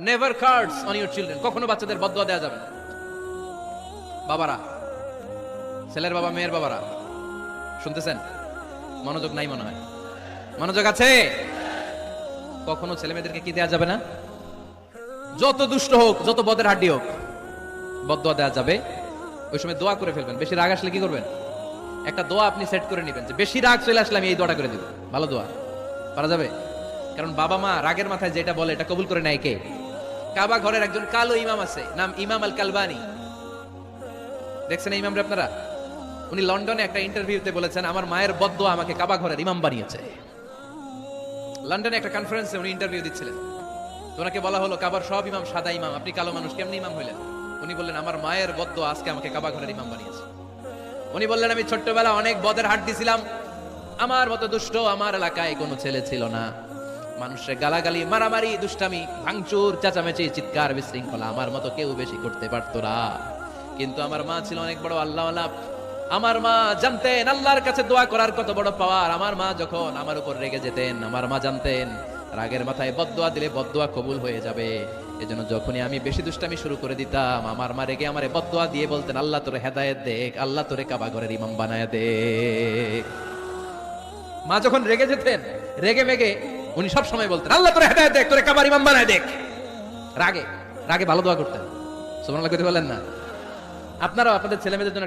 Never cards on your children কখনো বাচ্চাদের বদয়া দেওয়া যাবে না। বাবারা, ছেলের বাবা, মেয়ের বাবারা, শুনতেছেন? মনোযোগ নাই মনে হয়। মনোযোগ আছে? কখনো ছেলে মেয়েদেরকে কি দেওয়া যাবে না? যত দুষ্ট হোক, যত বদের হাড্ডি হোক বদয়া দেওয়া যাবে। ওই সময় দোয়া করে ফেলবেন। বেশি রাগ আসলে কি করবেন? একটা দোয়া আপনি সেট করে নেবেন যে, বেশি রাগ চলে আসলে আমি এই দোয়াটা করে দিব। ভালো দোয়া। পারা যাবে? কারণ বাবা মা রাগের মাথায় যেটা বলে, এটা কবুল করে নেয় কে? কাবা ঘরের একজন কালো ইমাম আছে, নাম ইমাম আল কালবানি দেখছেন এই ইমামরে আপনারা? উনি লন্ডনে একটা ইন্টারভিউতে বলেছেন, আমার মায়ের বদ্ধ আমাকে কাবা ঘরের ইমাম বানিয়েছে। লন্ডনে একটা কনফারেন্সে উনি ইন্টারভিউ দিচ্ছিলেন। ওনাকে বলা হলো, কাবার সব ইমাম সাদা ইমাম, আপনি কালো মানুষ, কেমনি ইমাম হইলেন? উনি বললেন, আমার মায়ের বদ্ধ আজকে আমাকে কাবা ঘরের ইমাম বানিয়েছে। উনি বললেন, আমি ছোট্টবেলা অনেক বদের হাট দিছিলাম। আমার মতো দুষ্ট আমার এলাকায় কোনো ছেলে ছিল না। মানুষের গালাগালি, মারামারি, দুষ্টামি, ভাঙচুর, চেঁচামেচি, চিৎকার, বিশৃঙ্খলা আমার মতো কেউ বেশি করতে পারতো না। কিন্তু আমার মা ছিল অনেক বড় আল্লাহ আমার মা জানতেন, আল্লাহর কাছে দোয়া করার কত বড় পাওয়ার। আমার মা যখন আমার উপর রেগে যেতেন, আমার মা জানতেন, রাগের মাথায় বদদোয়া দিলে বদদোয়া কবুল হয়ে যাবে। এজন্য যখনই আমি বেশি দুষ্টামি শুরু করে দিতাম, আমার মা রেগে আমার বদদোয়া দিয়ে বলতেন, আল্লাহ তোরে হেদায়েত দেখ, আল্লাহ তোরে কাবা ঘরের ইমাম বানায় দেখ। মা যখন রেগে যেতেন, রেগে মেগে উনি সব সময় বলতেন, আল্লাহ তোরে হেদায়েত দেখ, তোরে কাবার ইমাম বানায় দেখ। রাগে রাগে ভালো দোয়া করতেন। সুবহানাল্লাহ কইতে বলেন না? আপনারাও আপনাদের ছেলে মেয়েদের জন্য